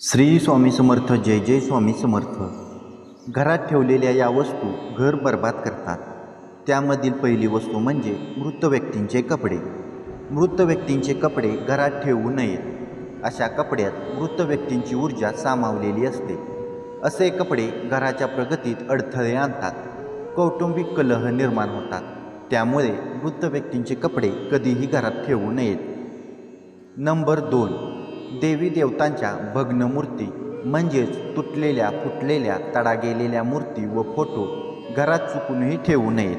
श्री स्वामी समर्थ जय जय स्वामी समर्थ. घरात ठेवलेल्या या वस्तू घर बर्बाद करतात. त्यामधील पहिली वस्तू म्हणजे मृत व्यक्तींचे कपडे. मृत व्यक्तींचे कपडे घरात ठेवू नयेत. अशा कपड्यात मृत व्यक्तींची ऊर्जा सामावलेली असते. असे कपडे घराच्या प्रगतीत अडथळे आणतात. कौटुंबिक कलह निर्माण होतात. त्यामुळे मृत व्यक्तींचे कपडे कधीही घरात ठेवू नयेत. नंबर दोन. देवी देवतांच्या भग्न मूर्ती म्हणजेच तुटलेल्या फुटलेल्या तडा गेलेल्या मूर्ती व फोटो घरात चुकूनही ठेवू नयेत.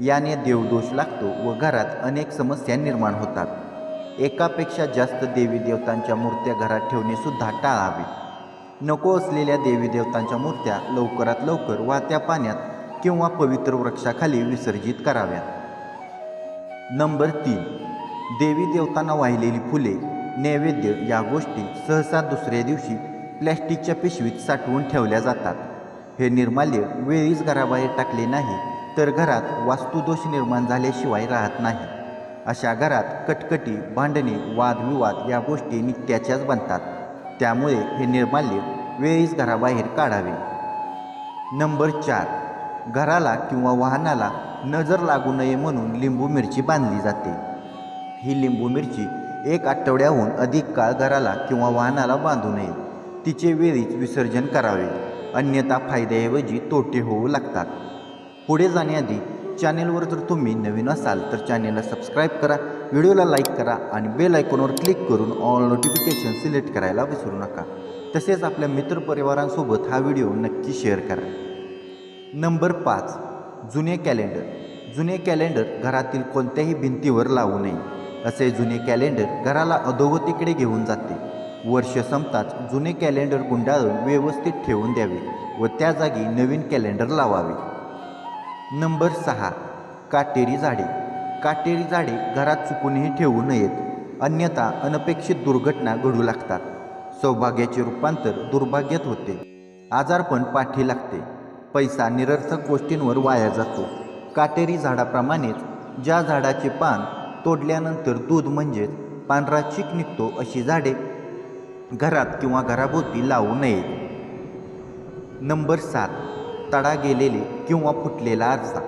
याने देवदोष लागतो व घरात अनेक समस्या निर्माण होतात. एकापेक्षा जास्त देवी देवतांच्या मूर्त्या घरात ठेवणेसुद्धा टाळावे. नको असलेल्या देवी देवतांच्या मूर्त्या लवकरात लवकर वाहत्या पाण्यात किंवा पवित्र वृक्षाखाली विसर्जित कराव्यात. नंबर तीन. देवी देवतांना वाहिलेली फुले नैवेद्य या गोष्टी सहसा दुसऱ्या दिवशी प्लॅस्टिकच्या पिशवीत साठवून ठेवल्या जातात. हे निर्माल्य वेळीच घराबाहेर टाकले नाही तर घरात वास्तुदोष निर्माण झाल्याशिवाय राहत नाही. अशा घरात कटकटी भांडणे वादविवाद या गोष्टी नित्याच्याच बनतात. त्यामुळे हे निर्माल्य वेळीच घराबाहेर काढावे. नंबर चार. घराला किंवा वाहनाला नजर लागू नये म्हणून लिंबू मिरची बांधली जाते. ही लिंबू मिरची एक आठवड्याहून अधिक काळ घराला किंवा वाहनाला बांधू नये. तिचे वेळीच विसर्जन करावे. अन्यथा फायद्याऐवजी तोटे होऊ लागतात. पुढे जाण्याआधी चॅनेलवर जर तुम्ही नवीन असाल तर चॅनेलला सबस्क्राईब करा व्हिडिओला लाईक करा आणि बेल आयकॉनवर क्लिक करून ऑल नोटिफिकेशन सिलेक्ट करायला विसरू नका. तसेच आपल्या मित्रपरिवारांसोबत हा व्हिडिओ नक्की शेअर करा. नंबर पाच जुने कॅलेंडर. जुने कॅलेंडर घरातील कोणत्याही भिंतीवर लावू नये. असे जुने कॅलेंडर घराला अधोगतीकडे घेऊन जाते. वर्ष संपताच जुने कॅलेंडर गुंडाळून व्यवस्थित ठेवून द्यावे व त्या जागी नवीन कॅलेंडर लावावे. नंबर सहा. काटेरी झाडे. काटेरी झाडे घरात चुकूनही ठेवू नयेत. अन्यथा अनपेक्षित दुर्घटना घडू लागतात. सौभाग्याचे रूपांतर दुर्भाग्यात होते. आजारपण पाठी लागते. पैसा निरर्थक गोष्टींवर वाया जातो. काटेरी झाडाप्रमाणेच ज्या झाडाचे पान तोडल्यानंतर दूध म्हणजेच पांढरा चीक निघतो अशी झाडे घरात किंवा घराभोवती लावू नयेत. नंबर सात तडा गेलेले किंवा फुटलेला आरसा.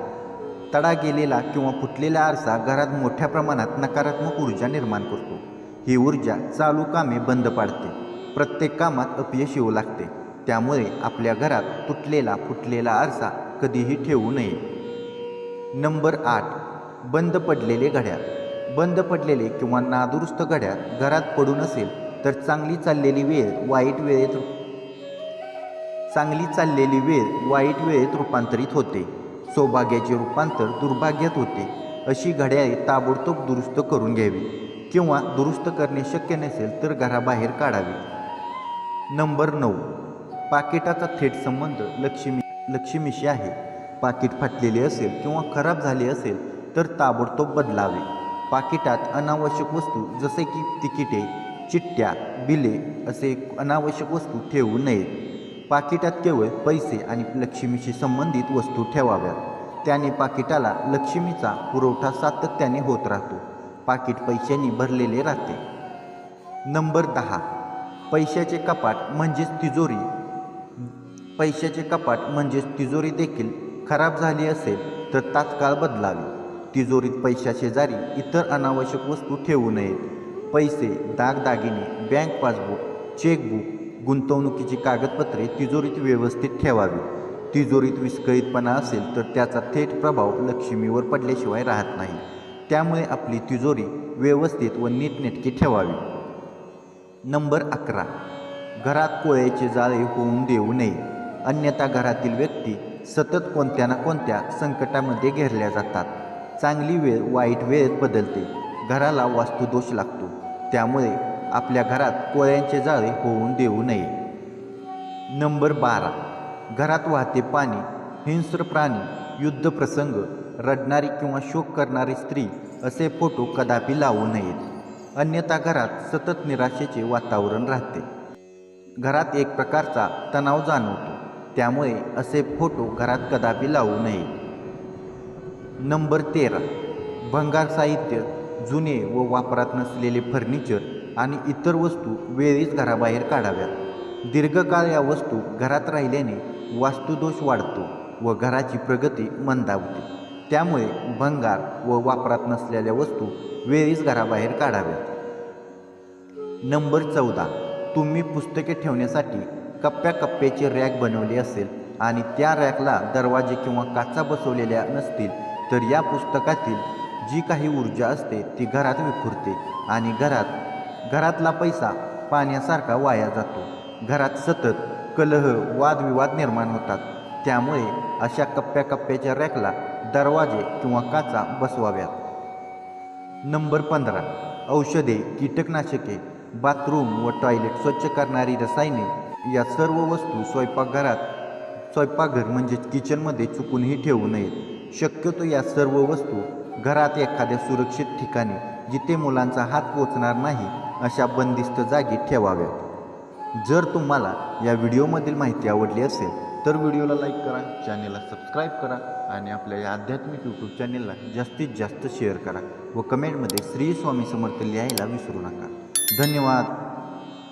तडा गेलेला किंवा फुटलेला आरसा घरात मोठ्या प्रमाणात नकारात्मक ऊर्जा निर्माण करतो. ही ऊर्जा चालू कामे बंद पाडते. प्रत्येक कामात अपयश येऊ लागते. त्यामुळे आपल्या घरात तुटलेला फुटलेला आरसा कधीही ठेवू नये. नंबर आठ बंद पडलेले घड्याळ. बंद पडलेले किंवा नादुरुस्त घड्याळ घरात पडून असेल तर चांगली चाललेली वेळ वाईट वेळेत चांगली चाललेली वेळ वाईट वेळेत रूपांतरित होते. सौभाग्याचे रूपांतर दुर्भाग्यात होते. अशी घड्याळे ताबडतोब दुरुस्त करून घ्यावी किंवा दुरुस्त करणे शक्य नसेल तर घराबाहेर काढावी. नंबर नऊ. पाकिटाचा थेट संबंध लक्ष्मी लक्ष्मीशी आहे. पाकिट फाटलेले असेल किंवा खराब झाले असेल तर ताबडतोब बदलावे. पाकिटात अनावश्यक वस्तू जसे की तिकिटे चिठ्ठ्या बिले असे अनावश्यक वस्तू ठेवू नयेत. पाकिटात केवळ पैसे आणि लक्ष्मीशी संबंधित वस्तू ठेवाव्यात. त्याने पाकिटाला लक्ष्मीचा पुरवठा सातत्याने होत राहतो. पाकिट पैशांनी भरलेले राहते. नंबर दहा. पैशाचे कपाट म्हणजेच तिजोरी. पैशाचे कपाट म्हणजेच तिजोरी देखील खराब झाली असेल तर तात्काळ बदलावी. तिजोरीत पैशाशेजारी इतर अनावश्यक वस्तू ठेवू नयेत. पैसे दागदागिने बँक पासबुक चेकबुक गुंतवणुकीची कागदपत्रे तिजोरीत व्यवस्थित ठेवावी. तिजोरीत विस्कळीतपणा असेल तर त्याचा थेट प्रभाव लक्ष्मीवर पडल्याशिवाय राहत नाही. त्यामुळे आपली तिजोरी व्यवस्थित व नीटनेटकी ठेवावी. नंबर अकरा. घरात कोळ्याचे जाळे होऊन देऊ नये. अन्यथा घरातील व्यक्ती सतत कोणत्या ना कोणत्या संकटामध्ये घेरल्या जातात. चांगली वेळ वाईट वेळेत बदलते. घराला वास्तुदोष लागतो. त्यामुळे आपल्या घरात कोळ्यांचे जाळे होऊन देऊ नये. नंबर बारा. घरात वाहते पाणी हिंस्र प्राणी युद्धप्रसंग रडणारी किंवा शोक करणारी स्त्री असे फोटो कदापि लावू नयेत. अन्यथा घरात सतत निराशेचे वातावरण राहते. घरात एक प्रकारचा तणाव जाणवतो. त्यामुळे असे फोटो घरात कदापि लावू नये नंबर तेरा. भंगार साहित्य जुने व वापरात नसलेले फर्निचर आणि इतर वस्तू वेळीच घराबाहेर काढाव्यात. दीर्घकाळ या वस्तू घरात राहिल्याने वास्तुदोष वाढतो व घराची प्रगती मंदावते. त्यामुळे भंगार व वापरात नसलेल्या वस्तू वेळीच घराबाहेर काढाव्यात. नंबर चौदा. तुम्ही पुस्तके ठेवण्यासाठी कप्प्याकप्प्याचे रॅक बनवली असेल आणि त्या रॅकला दरवाजे किंवा काचा बसवलेल्या नसतील तर या पुस्तकातील जी काही ऊर्जा असते ती घरात विखुरते आणि घरात घरातला पैसा पाण्यासारखा वाया जातो. घरात सतत कलह वादविवाद निर्माण होतात. त्यामुळे अशा कप्प्या कप्प्याच्या रॅकला दरवाजे किंवा काचा बसवाव्यात. नंबर पंधरा. औषधे कीटकनाशके बाथरूम व टॉयलेट स्वच्छ करणारी रसायने या सर्व वस्तू स्वयंपाकघरात स्वयंपाकघर म्हणजेच किचनमध्ये चुकूनही ठेवू नयेत. शक्यतो या सर्व वस्तू घरात एखाद्या सुरक्षित ठिकाणी जिथे मुलांचा हात पोचणार नाही अशा बंदिस्त जागी ठेवाव्यात. जर तुम्हाला या व्हिडिओमधील माहिती आवडली असेल तर व्हिडिओला लाईक करा चॅनेलला सबस्क्राईब करा आणि आपल्या या आध्यात्मिक यूट्यूब चॅनेलला जास्तीत जास्त शेअर करा व कमेंटमध्ये श्री स्वामी समर्थ लिहायला विसरू नका. धन्यवाद.